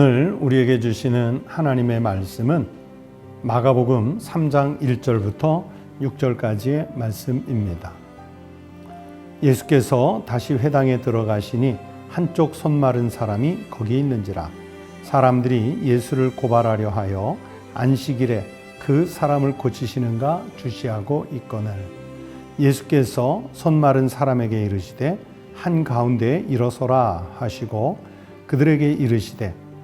오늘 우리에게 주시는 하나님의 말씀은 마가복음 3장 1절부터 6절까지의 말씀입니다. 예수께서 다시 회당에 들어가시니 한쪽 손 마른 사람이 거기 있는지라 사람들이 예수를 고발하려 하여 안식일에 그 사람을 고치시는가 주시하고 있거늘 예수께서 손 마른 사람에게 이르시되 한 가운데 일어서라 하시고 그들에게 이르시되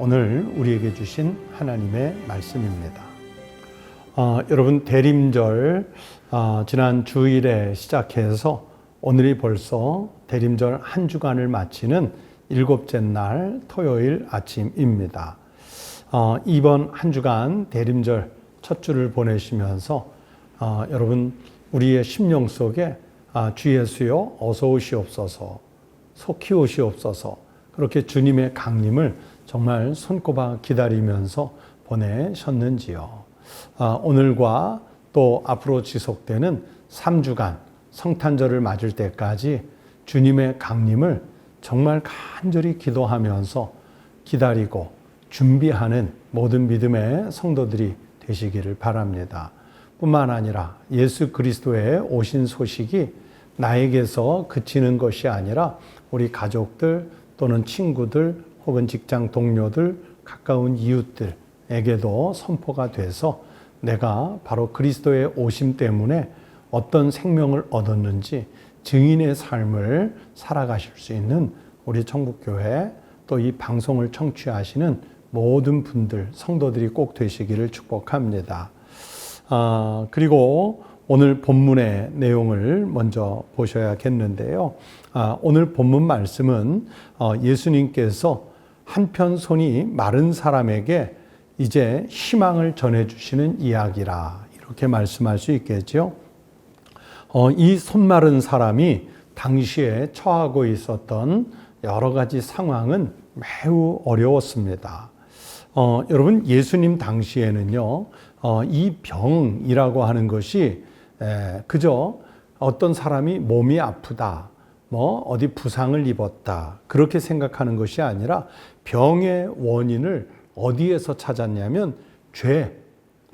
오늘 우리에게 주신 하나님의 말씀입니다. 어, 여러분 대림절 어, 지난 주일에 시작해서 오늘이 벌써 대림절 한 주간을 마치는 일곱째 날 토요일 아침입니다. 어, 이번 한 주간 대림절 첫 주를 보내시면서 어, 여러분 우리의 심령 속에 아, 주 예수여 어서 오시옵소서 속히 오시옵소서 그렇게 주님의 강림을 정말 손꼽아 기다리면서 보내셨는지요. 아, 오늘과 또 앞으로 지속되는 3주간 성탄절을 맞을 때까지 주님의 강림을 정말 간절히 기도하면서 기다리고 준비하는 모든 믿음의 성도들이 되시기를 바랍니다. 뿐만 아니라 예수 그리스도의 오신 소식이 나에게서 그치는 것이 아니라 우리 가족들 또는 친구들 혹은 직장 동료들 가까운 이웃들에게도 선포가 돼서 내가 바로 그리스도의 오심 때문에 어떤 생명을 얻었는지 증인의 삶을 살아가실 수 있는 우리 청북교회 또 이 방송을 청취하시는 모든 분들, 성도들이 꼭 되시기를 축복합니다. 아, 그리고 오늘 본문의 내용을 먼저 보셔야겠는데요. 아, 오늘 본문 말씀은 어, 예수님께서 한편 손이 마른 사람에게 이제 희망을 전해주시는 이야기라 이렇게 말씀할 수 있겠죠. 어, 이 손마른 사람이 당시에 처하고 있었던 여러 가지 상황은 매우 어려웠습니다. 어, 여러분 예수님 당시에는요 어, 이 병이라고 하는 것이 에, 그저 어떤 사람이 몸이 아프다, 뭐 어디 부상을 입었다 그렇게 생각하는 것이 아니라 병의 원인을 어디에서 찾았냐면 죄,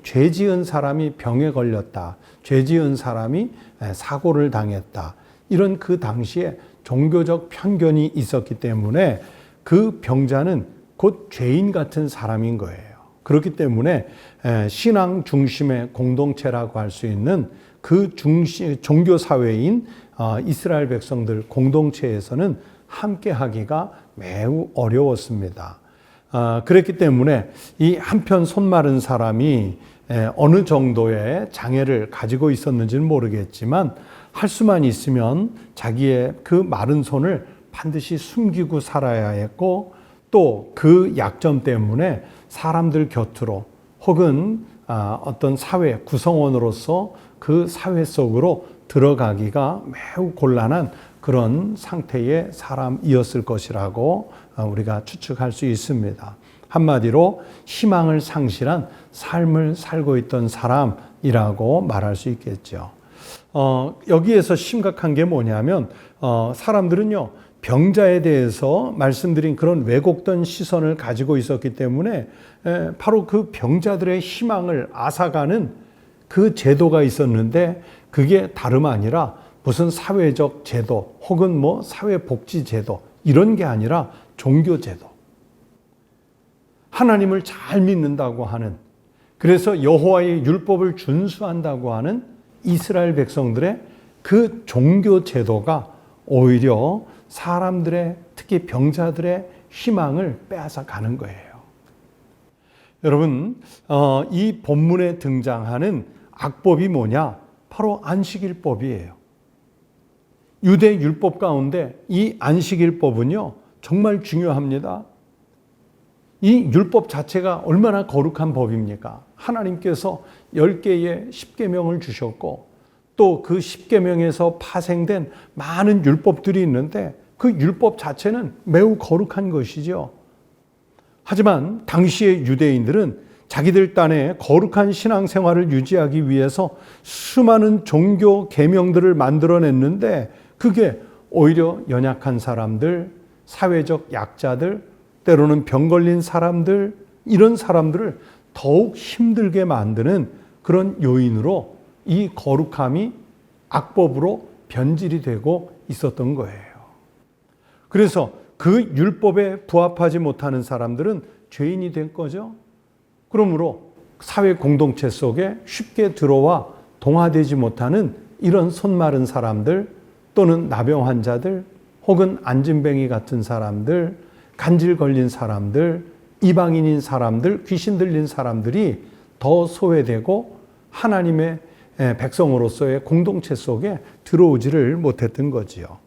죄 지은 사람이 병에 걸렸다. 죄 지은 사람이 사고를 당했다. 이런 그 당시에 종교적 편견이 있었기 때문에 그 병자는 곧 죄인 같은 사람인 거예요. 그렇기 때문에 신앙 중심의 공동체라고 할 수 있는 그 중심, 종교 사회인 어, 이스라엘 백성들 공동체에서는 함께 하기가 매우 어려웠습니다. 아, 그랬기 때문에 이 한편 손 마른 사람이 어느 정도의 장애를 가지고 있었는지는 모르겠지만 할 수만 있으면 자기의 그 마른 손을 반드시 숨기고 살아야 했고 또 그 약점 때문에 사람들 곁으로 혹은 아, 어떤 사회 구성원으로서 그 사회 속으로 들어가기가 매우 곤란한 그런 상태의 사람이었을 것이라고 어, 우리가 추측할 수 있습니다. 한마디로 희망을 상실한 삶을 살고 있던 사람이라고 말할 수 있겠죠. 어, 여기에서 심각한 게 뭐냐면 어, 사람들은요 병자에 대해서 말씀드린 그런 왜곡된 시선을 가지고 있었기 때문에 에, 바로 그 병자들의 희망을 앗아가는 그 제도가 있었는데 그게 다름 아니라 무슨 사회적 제도 혹은 뭐 사회복지 제도 이런 게 아니라 종교 제도. 하나님을 잘 믿는다고 하는 그래서 여호와의 율법을 준수한다고 하는 이스라엘 백성들의 그 종교 제도가 오히려 사람들의 특히 병자들의 희망을 빼앗아 가는 거예요. 여러분, 어, 이 본문에 등장하는 악법이 뭐냐? 바로 안식일법이에요. 유대 율법 가운데 이 안식일법은요, 정말 중요합니다. 이 율법 자체가 얼마나 거룩한 법입니까? 하나님께서 10개의 10계명을 주셨고 또 그 10계명에서 파생된 많은 율법들이 있는데 그 율법 자체는 매우 거룩한 것이죠. 하지만 당시의 유대인들은 자기들 딴에 거룩한 신앙생활을 유지하기 위해서 수많은 종교 계명들을 만들어냈는데 그게 오히려 연약한 사람들, 사회적 약자들, 때로는 병 걸린 사람들, 이런 사람들을 더욱 힘들게 만드는 그런 요인으로 이 거룩함이 악법으로 변질이 되고 있었던 거예요. 그래서 그 율법에 부합하지 못하는 사람들은 죄인이 된 거죠. 그러므로 사회 공동체 속에 쉽게 들어와 동화되지 못하는 이런 손 마른 사람들 또는 나병 환자들 혹은 안진뱅이 같은 사람들 간질 걸린 사람들 이방인인 사람들 귀신 들린 사람들이 더 소외되고 하나님의 백성으로서의 공동체 속에 들어오지를 못했던 거지요.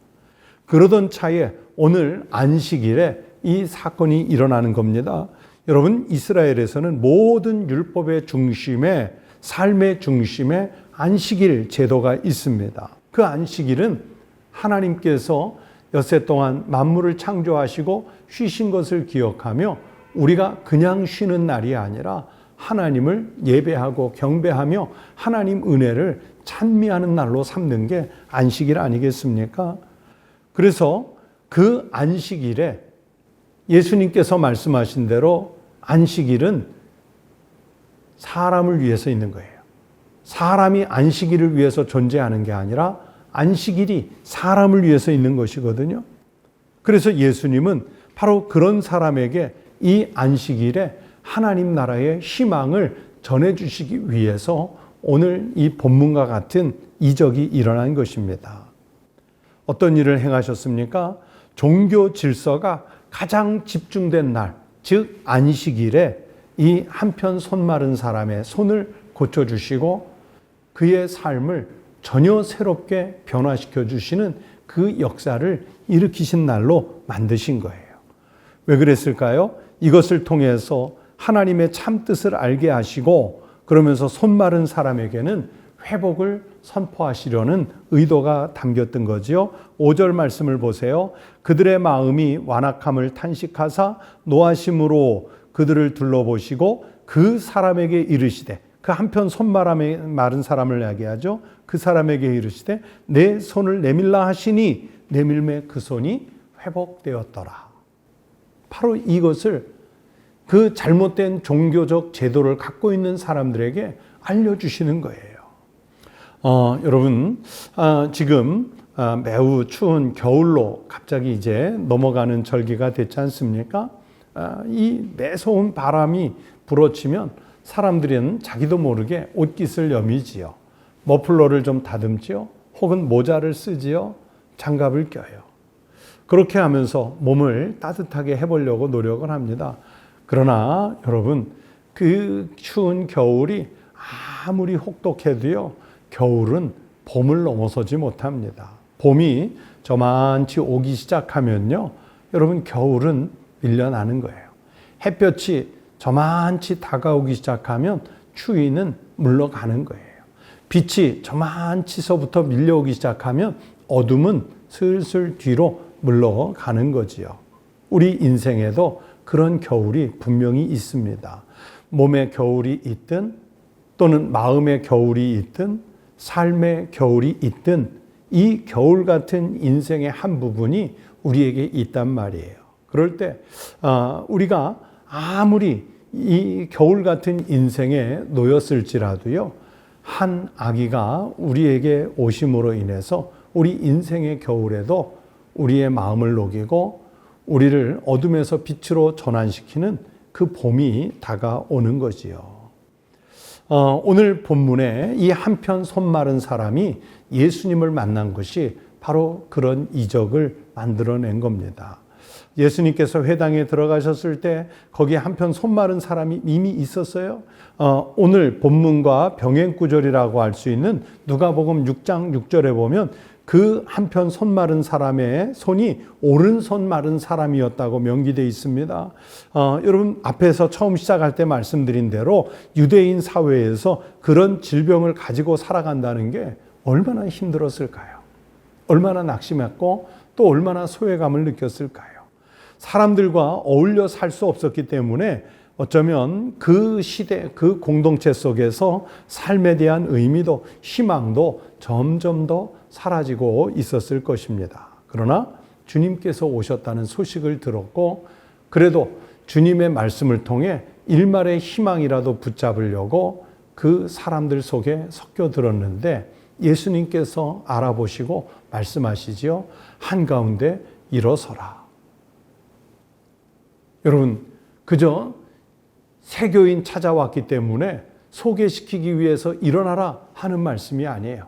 그러던 차에 오늘 안식일에 이 사건이 일어나는 겁니다. 여러분 이스라엘에서는 모든 율법의 중심에 삶의 중심에 안식일 제도가 있습니다. 그 안식일은 하나님께서 엿새 동안 만물을 창조하시고 쉬신 것을 기억하며 우리가 그냥 쉬는 날이 아니라 하나님을 예배하고 경배하며 하나님 은혜를 찬미하는 날로 삼는 게 안식일 아니겠습니까? 그래서 그 안식일에 예수님께서 말씀하신 대로 안식일은 사람을 위해서 있는 거예요. 사람이 안식일을 위해서 존재하는 게 아니라 안식일이 사람을 위해서 있는 것이거든요. 그래서 예수님은 바로 그런 사람에게 이 안식일에 하나님 나라의 희망을 전해주시기 위해서 오늘 이 본문과 같은 이적이 일어난 것입니다. 어떤 일을 행하셨습니까? 종교 질서가 가장 집중된 날, 즉 안식일에 이 한편 손 마른 사람의 손을 고쳐 주시고 그의 삶을 전혀 새롭게 변화시켜 주시는 그 역사를 일으키신 날로 만드신 거예요. 왜 그랬을까요? 이것을 통해서 하나님의 참 뜻을 알게 하시고 그러면서 손 마른 사람에게는 회복을 선포하시려는 의도가 담겼던 거지요. 5절 말씀을 보세요. 그들의 마음이 완악함을 탄식하사 노하심으로 그들을 둘러보시고 그 사람에게 이르시되 그 한편 손바람에 마른 사람을 이야기하죠. 그 사람에게 이르시되 내 손을 내밀라 하시니 내밀매 그 손이 회복되었더라. 바로 이것을 그 잘못된 종교적 제도를 갖고 있는 사람들에게 알려주시는 거예요. 어, 여러분, 아, 지금 아, 매우 추운 겨울로 갑자기 이제 넘어가는 절기가 됐지 않습니까? 아, 이 매서운 바람이 불어치면 사람들은 자기도 모르게 옷깃을 여미지요. 머플러를 좀 다듬지요. 혹은 모자를 쓰지요. 장갑을 껴요. 그렇게 하면서 몸을 따뜻하게 해보려고 노력을 합니다. 그러나 여러분, 그 추운 겨울이 아무리 혹독해도요, 겨울은 봄을 넘어서지 못합니다. 봄이 저만치 오기 시작하면요, 여러분, 겨울은 밀려나는 거예요. 햇볕이 저만치 다가오기 시작하면 추위는 물러가는 거예요. 빛이 저만치서부터 밀려오기 시작하면 어둠은 슬슬 뒤로 물러가는 거지요. 우리 인생에도 그런 겨울이 분명히 있습니다. 몸의 겨울이 있든 또는 마음의 겨울이 있든 삶의 겨울이 있든 이 겨울 같은 인생의 한 부분이 우리에게 있단 말이에요. 그럴 때 아, 우리가 아무리 이 겨울 같은 인생에 놓였을지라도요, 한 아기가 우리에게 오심으로 인해서 우리 인생의 겨울에도 우리의 마음을 녹이고 우리를 어둠에서 빛으로 전환시키는 그 봄이 다가오는 거지요. 어, 오늘 본문에 이 한편 손 마른 사람이 예수님을 만난 것이 바로 그런 이적을 만들어낸 겁니다. 예수님께서 회당에 들어가셨을 때 거기 한편 손 마른 사람이 이미 있었어요. 어, 오늘 본문과 병행 구절이라고 할 수 있는 누가복음 6장 6절에 보면 그 한편 손 마른 사람의 손이 오른손 마른 사람이었다고 명기되어 있습니다. 어, 여러분 앞에서 처음 시작할 때 말씀드린 대로 유대인 사회에서 그런 질병을 가지고 살아간다는 게 얼마나 힘들었을까요? 얼마나 낙심했고 또 얼마나 소외감을 느꼈을까요? 사람들과 어울려 살 수 없었기 때문에 어쩌면 그 시대, 그 공동체 속에서 삶에 대한 의미도 희망도 점점 더 사라지고 있었을 것입니다. 그러나 주님께서 오셨다는 소식을 들었고 그래도 주님의 말씀을 통해 일말의 희망이라도 붙잡으려고 그 사람들 속에 섞여 들었는데 예수님께서 알아보시고 말씀하시지요. 한가운데 일어서라. 여러분, 그저 세교인 찾아왔기 때문에 소개시키기 위해서 일어나라 하는 말씀이 아니에요.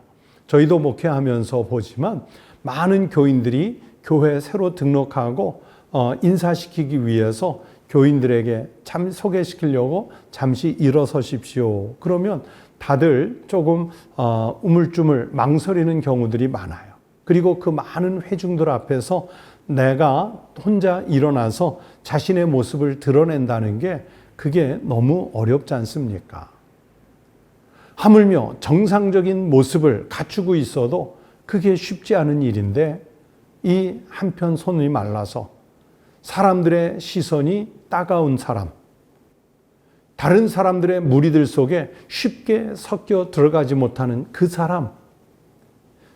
저희도 목회하면서 보지만 많은 교인들이 교회에 새로 등록하고 어, 인사시키기 위해서 교인들에게 참 소개시키려고 잠시 일어서십시오. 그러면 다들 조금 어, 우물쭈물 망설이는 경우들이 많아요. 그리고 그 많은 회중들 앞에서 내가 혼자 일어나서 자신의 모습을 드러낸다는 게 그게 너무 어렵지 않습니까? 하물며 정상적인 모습을 갖추고 있어도 그게 쉽지 않은 일인데 이 한편 손이 말라서 사람들의 시선이 따가운 사람, 다른 사람들의 무리들 속에 쉽게 섞여 들어가지 못하는 그 사람,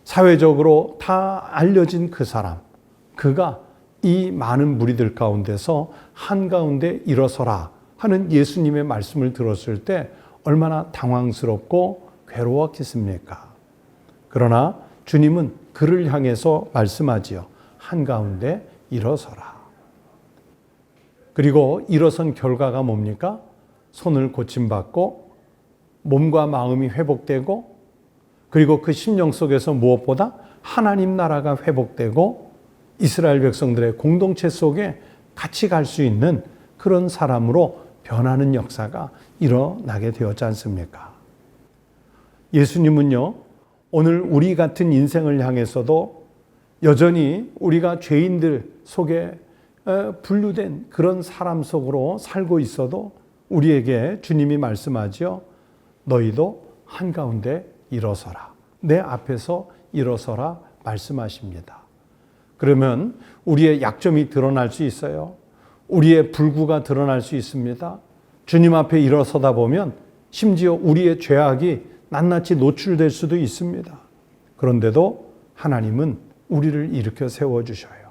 사회적으로 다 알려진 그 사람, 그가 이 많은 무리들 가운데서 한가운데 일어서라 하는 예수님의 말씀을 들었을 때 얼마나 당황스럽고 괴로웠겠습니까? 그러나 주님은 그를 향해서 말씀하지요. 한가운데 일어서라. 그리고 일어선 결과가 뭡니까? 손을 고침받고 몸과 마음이 회복되고 그리고 그 심령 속에서 무엇보다 하나님 나라가 회복되고 이스라엘 백성들의 공동체 속에 같이 갈 수 있는 그런 사람으로 변하는 역사가 일어나게 되었지 않습니까? 예수님은요, 오늘 우리 같은 인생을 향해서도 여전히 우리가 죄인들 속에 분류된 그런 사람 속으로 살고 있어도 우리에게 주님이 말씀하죠. 너희도 한가운데 일어서라. 내 앞에서 일어서라 말씀하십니다. 그러면 우리의 약점이 드러날 수 있어요. 우리의 불구가 드러날 수 있습니다. 주님 앞에 일어서다 보면 심지어 우리의 죄악이 낱낱이 노출될 수도 있습니다. 그런데도 하나님은 우리를 일으켜 세워주셔요.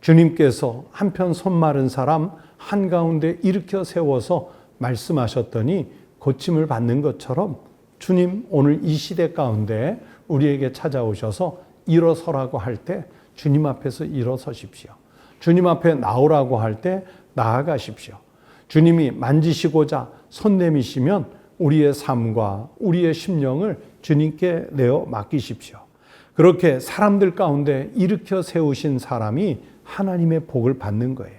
주님께서 한편 손 마른 사람 한가운데 일으켜 세워서 말씀하셨더니 고침을 받는 것처럼 주님 오늘 이 시대 가운데 우리에게 찾아오셔서 일어서라고 할 때 주님 앞에서 일어서십시오. 주님 앞에 나오라고 할 때 나아가십시오. 주님이 만지시고자 손 내미시면 우리의 삶과 우리의 심령을 주님께 내어 맡기십시오. 그렇게 사람들 가운데 일으켜 세우신 사람이 하나님의 복을 받는 거예요.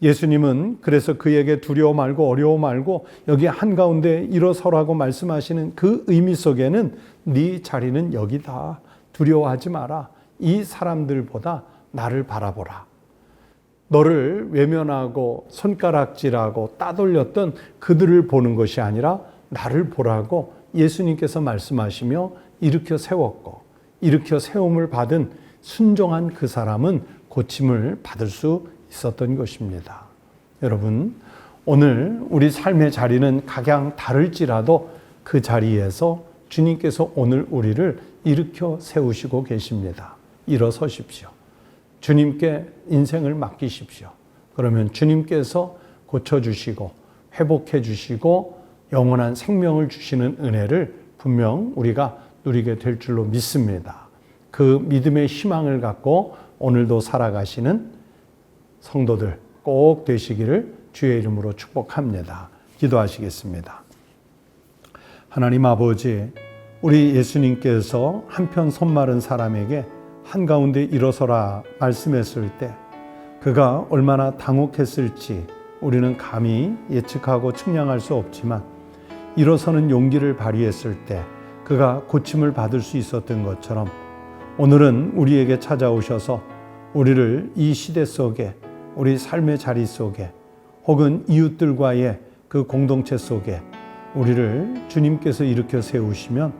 예수님은 그래서 그에게 두려워 말고 어려워 말고 여기 한가운데 일어서라고 말씀하시는 그 의미 속에는 네 자리는 여기다. 두려워하지 마라. 이 사람들보다 나를 바라보라. 너를 외면하고 손가락질하고 따돌렸던 그들을 보는 것이 아니라 나를 보라고 예수님께서 말씀하시며 일으켜 세웠고 일으켜 세움을 받은 순종한 그 사람은 고침을 받을 수 있었던 것입니다. 여러분, 오늘 우리 삶의 자리는 각양 다를지라도 그 자리에서 주님께서 오늘 우리를 일으켜 세우시고 계십니다. 일어서십시오. 주님께 인생을 맡기십시오. 그러면 주님께서 고쳐주시고 회복해 주시고 영원한 생명을 주시는 은혜를 분명 우리가 누리게 될 줄로 믿습니다. 그 믿음의 희망을 갖고 오늘도 살아가시는 성도들 꼭 되시기를 주의 이름으로 축복합니다. 기도하시겠습니다. 하나님 아버지, 우리 예수님께서 한편 손 마른 사람에게 한가운데 일어서라 말씀했을 때 그가 얼마나 당혹했을지 우리는 감히 예측하고 측량할 수 없지만 일어서는 용기를 발휘했을 때 그가 고침을 받을 수 있었던 것처럼 오늘은 우리에게 찾아오셔서 우리를 이 시대 속에 우리 삶의 자리 속에 혹은 이웃들과의 그 공동체 속에 우리를 주님께서 일으켜 세우시면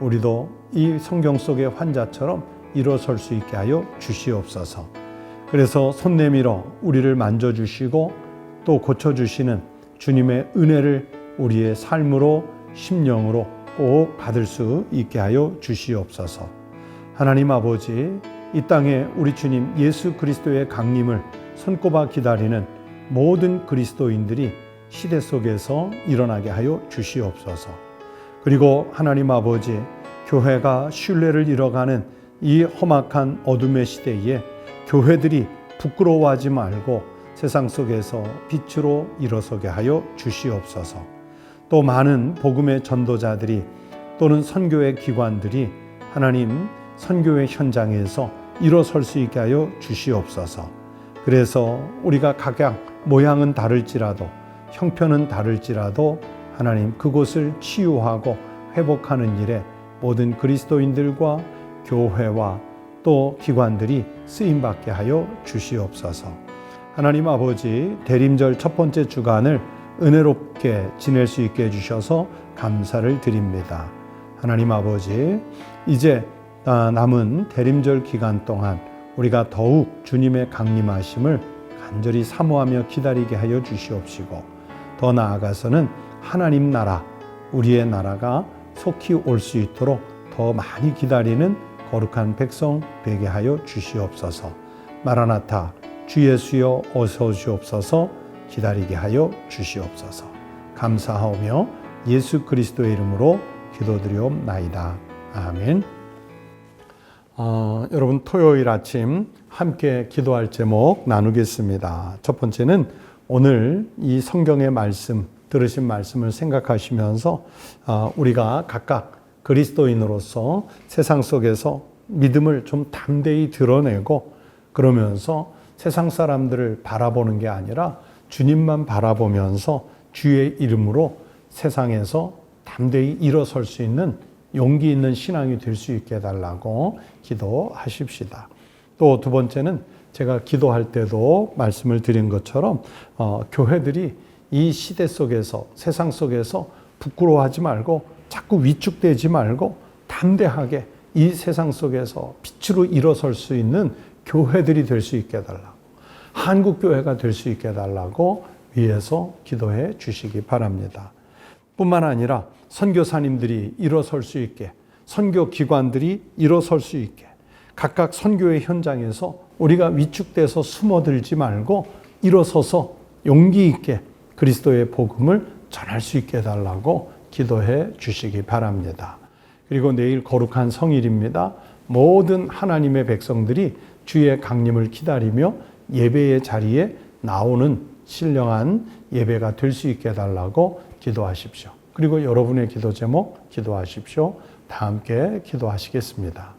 우리도 이 성경 속의 환자처럼 일어설 수 있게 하여 주시옵소서. 그래서 손 내밀어 우리를 만져주시고 또 고쳐주시는 주님의 은혜를 우리의 삶으로 심령으로 꼭 받을 수 있게 하여 주시옵소서. 하나님 아버지, 이 땅에 우리 주님 예수 그리스도의 강림을 손꼽아 기다리는 모든 그리스도인들이 시대 속에서 일어나게 하여 주시옵소서. 그리고 하나님 아버지, 교회가 신뢰를 잃어가는 이 험악한 어둠의 시대에 교회들이 부끄러워하지 말고 세상 속에서 빛으로 일어서게 하여 주시옵소서. 또 많은 복음의 전도자들이 또는 선교의 기관들이 하나님 선교의 현장에서 일어설 수 있게 하여 주시옵소서. 그래서 우리가 각각 모양은 다를지라도 형편은 다를지라도 하나님 그곳을 치유하고 회복하는 일에 모든 그리스도인들과 교회와 또 기관들이 쓰임 받게 하여 주시옵소서. 하나님 아버지 대림절 첫 번째 주간을 은혜롭게 지낼 수 있게 해주셔서 감사를 드립니다. 하나님 아버지 이제 남은 대림절 기간 동안 우리가 더욱 주님의 강림하심을 간절히 사모하며 기다리게 하여 주시옵시고 더 나아가서는 하나님 나라 우리의 나라가 속히 올 수 있도록 더 많이 기다리는 거룩한 백성 되게 하여 주시옵소서. 마라나타 주 예수여 어서 오시옵소서 기다리게 하여 주시옵소서. 감사하오며 예수 그리스도의 이름으로 기도드리옵나이다. 아멘. 어, 여러분 토요일 아침 함께 기도할 제목 나누겠습니다. 첫 번째는 오늘 이 성경의 말씀 들으신 말씀을 생각하시면서 어, 우리가 각각 그리스도인으로서 세상 속에서 믿음을 좀 담대히 드러내고 그러면서 세상 사람들을 바라보는 게 아니라 주님만 바라보면서 주의 이름으로 세상에서 담대히 일어설 수 있는 용기 있는 신앙이 될 수 있게 해달라고 기도하십시다. 또 두 번째는 제가 기도할 때도 말씀을 드린 것처럼 어, 교회들이 이 시대 속에서 세상 속에서 부끄러워하지 말고 자꾸 위축되지 말고 담대하게 이 세상 속에서 빛으로 일어설 수 있는 교회들이 될 수 있게 해달라고 한국 교회가 될 수 있게 해달라고 위에서 기도해 주시기 바랍니다. 뿐만 아니라 선교사님들이 일어설 수 있게 선교 기관들이 일어설 수 있게 각각 선교의 현장에서 우리가 위축돼서 숨어들지 말고 일어서서 용기 있게 그리스도의 복음을 전할 수 있게 해달라고 기도해 주시기 바랍니다. 그리고 내일 거룩한 성일입니다. 모든 하나님의 백성들이 주의 강림을 기다리며 예배의 자리에 나오는 신령한 예배가 될 수 있게 해달라고 기도하십시오. 그리고 여러분의 기도 제목 기도하십시오. 다 함께 기도하시겠습니다.